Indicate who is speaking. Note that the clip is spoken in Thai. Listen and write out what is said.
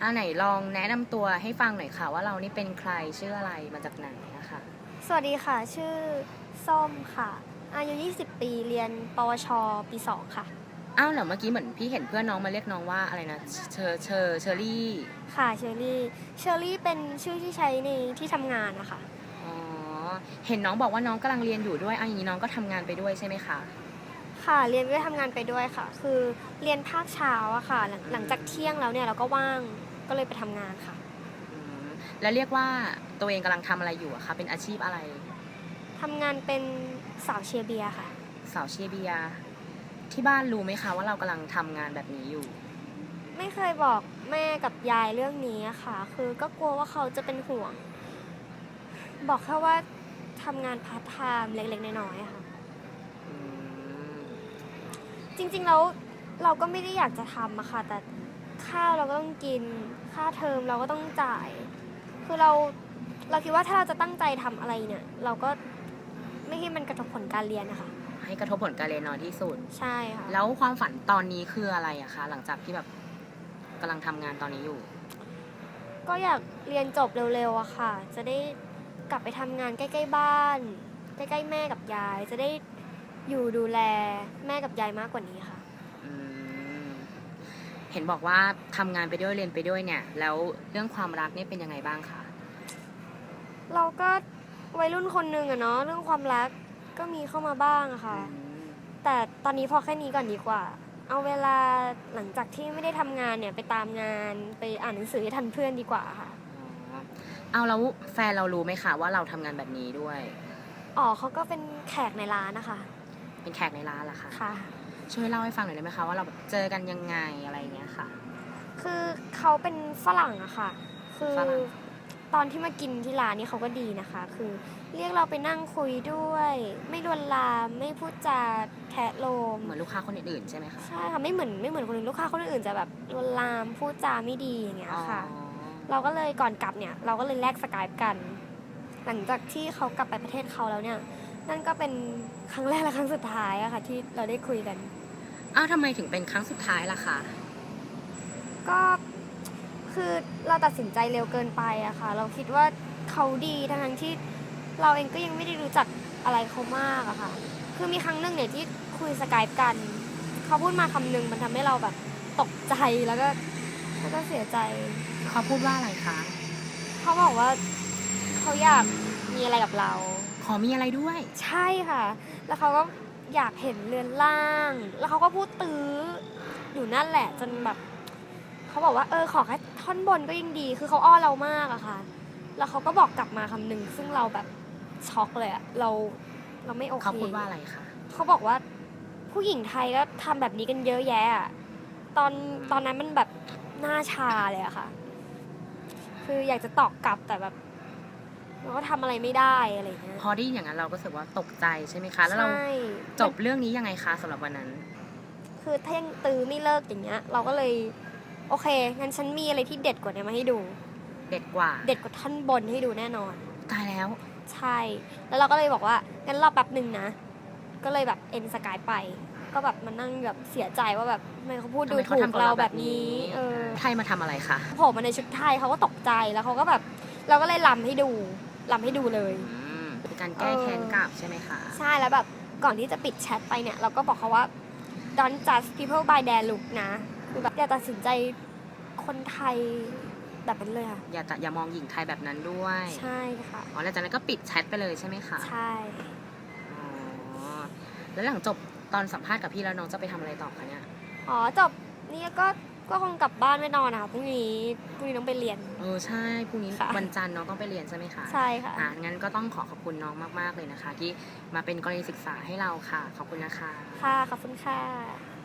Speaker 1: อ่าไหนลองแนะนำตัวให้ฟังหน่อยค่ะ ว่าเรานี่เป็นใครชื่ออะไรมาจากไหนนะคะ
Speaker 2: สวัสดีค่ะ ชื่อส้มค่ะ อายุ 20 ปีเรียน ปวช ปี 2 ค่ะ
Speaker 1: อ้าวเหรอเมื่อกี้เหมือนพี่เห็นเพื่อนน้องมาเรียกน้องว่าอะไรนะเชอเชอเชอรี่
Speaker 2: ค่ะเชอรี่เชอรี่เป็นชื่อที่ใช้ในที่ทำงานนะคะ
Speaker 1: อ๋อเห็นน้องบอกว่าน้องกำลังเรียนอยู่ด้วยอะอย่างนี้น้องก็ทำงานไปด้วยใช่ไหมคะ
Speaker 2: ค่ะ เรียนไปด้วยทำงานไปด้วยค่ะ คือเรียนภาคเช้าอะค่ะหลังหลังจากเที่ยงแล้วเนี่ยเราก็ว่าง ก็เลยไปทำงานค่ะ
Speaker 1: อืมแล้วเรียกว่าตัวเองกำลังทำอะไรอยู่อะคะเป็นอาชีพอะไร
Speaker 2: ทำงานเป็นสาวเชียร์เบียร์ค่ะ
Speaker 1: สาวเชียร์เบียร์ที่บ้านรู้ไหมคะว่าเรากำลังทำงานแบบนี้อยู่
Speaker 2: ไม่เคยบอกแม่กับยายเรื่องนี้อะค่ะ คือก็กลัวว่าเขาจะเป็นห่วง บอกแค่ว่าทำงานพาร์ทไทม์เล็กๆน้อยๆอะค่ะ
Speaker 1: อืม
Speaker 2: จริงๆแล้วเราก็ไม่ได้อยากจะทำอะค่ะ แต่ ข้าวเราก็ต้องกิน ค่าเทอมเราก็ต้องจ่าย คือเราเราคิดว่าถ้าเราจะตั้งใจทำอะไรเนี่ย เราก็ไม่ให้มันกระทบผลการเรียนนะคะ
Speaker 1: ให้กระทบผลการเรียนน้อยที่สุด
Speaker 2: ใช่ค่ะ
Speaker 1: แล้วความฝันตอนนี้คืออะไรอะคะ หลังจากที่แบบกำลังทำงานตอนนี้อยู่
Speaker 2: ก็อยากเรียนจบเร็วๆอะค่ะ จะได้กลับไปทำงานใกล้ ๆ บ้าน ใกล้ๆแม่กับยาย จะได้อยู่ดูแลแม่กับยายมากกว่านี้ค่ะ
Speaker 1: อืม เห็นบอกว่าทำงานไปด้วยเรียนไปด้วยเนี่ย แล้วเรื่องความรักเนี่ยเป็นยังไงบ้างคะ
Speaker 2: เราก็วัยรุ่นคนหนึ่งอะเนาะเรื่องความรักก็มีเข้ามาบ้างอะค่ะ
Speaker 1: อืม
Speaker 2: แต่ตอนนี้พอแค่นี้ก่อนดีกว่า เอาเวลาหลังจากที่ไม่ได้ทำงานเนี่ยไปตามงานไปอ่านหนังสือให้ทันเพื่อนดีกว่าค่ะ
Speaker 1: อ๋อเอาแล้วแฟนเรารู้ไหมคะว่าเราทำงานแบบนี้ด้วย
Speaker 2: อ๋อเขาก็เป็นแขกในร้านนะคะ
Speaker 1: เป็นแขกในร้านเหรอคะ
Speaker 2: ค่ะ
Speaker 1: ช่วยเล่าให้ฟังหน่อยได้ไหมคะว่าเราแบบเจอกันยังไงอะไรอย่างเงี้ยค่ะ
Speaker 2: คือเขาเป็นฝรั่งอะค่ะ คือ
Speaker 1: ฝรั่ง
Speaker 2: ตอนที่มากินที่ร้านนี้เขาก็ดีนะคะ คือเรียกเราไปนั่งคุยด้วย ไม่ลวนลามไม่พูดจาแทะโลม
Speaker 1: เหมือนลูกค้าคนอื่นๆใช่ไหมคะ
Speaker 2: ใช่ค่ะไม่เหมือนไม่เหมือนคนอื่นลูกค้าคนอื่นจะแบบลวนลามพูดจาไม่ดีอย่างเงี้ยค่ะ
Speaker 1: อ๋อ
Speaker 2: เราก็เลยก่อนกลับเนี่ย เราก็เลยแลกสกายกัน หลังจากที่เขากลับไปประเทศเขาแล้วเนี่ย นั่นก็เป็นครั้งแรกและครั้งสุดท้ายอะค่ะ ที่เราได้คุยกัน
Speaker 1: อ้าวทำไมถึงเป็นครั้งสุดท้ายล่ะคะ
Speaker 2: ก็คือเราตัดสินใจเร็วเกินไปอะค่ะ เราคิดว่าเขาดีทั้งๆที่เราเองก็ยังไม่ได้รู้จักอะไรเขามากอะค่ะ คือมีครั้งหนึ่งเนี่ยที่คุยสกายกัน เขาพูดมาคำหนึ่งมันทำให้เราแบบตกใจแล้วก็แล้วก็เสียใจ
Speaker 1: เขาพูดว่าอะไรคะ
Speaker 2: เขาบอกว่าเขาอยากมีอะไรกับเรา
Speaker 1: ขอมีอะไรด้วย
Speaker 2: ใช่ค่ะ แล้วเขาก็ อยากเห็นเรือนล่าง แล้วเขาก็พูดตื้ออยู่นั่นแหละจนแบบเขาบอกว่าเออขอแค่ท่อนบนก็ยังดี คือเขาอ้อนเรามากอะค่ะ แล้วเขาก็บอกกลับมาคำหนึ่งซึ่งเราแบบช็อกเลยอะเราเราไม่โอเค
Speaker 1: เขาพูดว่าอะไรคะ
Speaker 2: เขาบอกว่าผู้หญิงไทยก็ทำแบบนี้กันเยอะแยะอะตอนตอนนั้นมันแบบหน้าชาเลยอะค่ะ คืออยากจะตอบกลับแต่แบบ เราก็ทำอะไรไม่ได้อะไรอย่างเงี้ย
Speaker 1: พอได้ยินอย่างนั้นเราก็รู้สึกว่าตกใจใช่ไหมคะ แล้วเรา
Speaker 2: ใช่
Speaker 1: จบเรื่องนี้ยังไงคะสำหรับวันนั้น
Speaker 2: คือถ้ายังตื้อไม่เลิกอย่างเงี้ย เราก็เลย โอเคงั้นฉันมีอะไรที่เด็ดกว่านี้มาให้ดู
Speaker 1: เด็ดกว่า
Speaker 2: เด็ดกว่าท่อนบนให้ดูแน่นอน
Speaker 1: ตายแล้ว
Speaker 2: ใช่ แล้วเราก็เลยบอกว่า งั้นรอแป๊บหนึ่งนะ ก็เลยแบบเอ็นสกายไป ก็แบบมานั่งแบบเสียใจว่าแบบทำไมเขาพูดดู
Speaker 1: ทำไมเขา
Speaker 2: ถู
Speaker 1: ทำ
Speaker 2: ก
Speaker 1: กับ
Speaker 2: เรา
Speaker 1: เรา
Speaker 2: แบ
Speaker 1: แบบบนี้
Speaker 2: นี้ เออ
Speaker 1: ไทยมาทำอะไรคะ
Speaker 2: โผล่มาในชุดไทยเขาก็ตกใจแล้วเขาก็แบบ เราก็เลยลำให้ดู ลำให้ดูเลย
Speaker 1: อืมเป็นการแก้แค้นกลับใช่ไหมคะ
Speaker 2: ใช่แล้วแบบก่อนที่จะปิดแชทไปเนี่ย เราก็บอกเขาว่า don't judge people by their look นะคือแบบอย่าตัดสินใจคนไทยแบบนั้นเลยค่ะ
Speaker 1: อย่าตะอย่ามองหญิงไทยแบบนั้นด้วย
Speaker 2: ใช่ค่ะ
Speaker 1: อ๋อแล้วจากนั้นก็ปิดแชทไปเลยใช่ไหมคะ
Speaker 2: ใช่
Speaker 1: อ๋อแล้วหลังจบตอนสัมภาษณ์กับพี่แล้วน้องจะไปทำอะไรต่อคะเนี่ย
Speaker 2: อ๋อจบนี่ก็ ก็คงกลับบ้านไม่นอนนะคะพรุ่งนี้พรุ่งนี้ต้องไปเรียน
Speaker 1: เออใช่พรุ่งนี้
Speaker 2: ค่ะ
Speaker 1: วันจันทร์น้องต้องไปเรียนใช่ไหมคะ
Speaker 2: ใช่ค่ะ
Speaker 1: อ่างั้นก็ต้องขอขอบคุณน้องมากๆเลยนะคะ ที่มาเป็นกรณีศึกษาให้เราค่ะ ขอบคุณนะคะ
Speaker 2: ค่ะ ขอบคุณค่ะ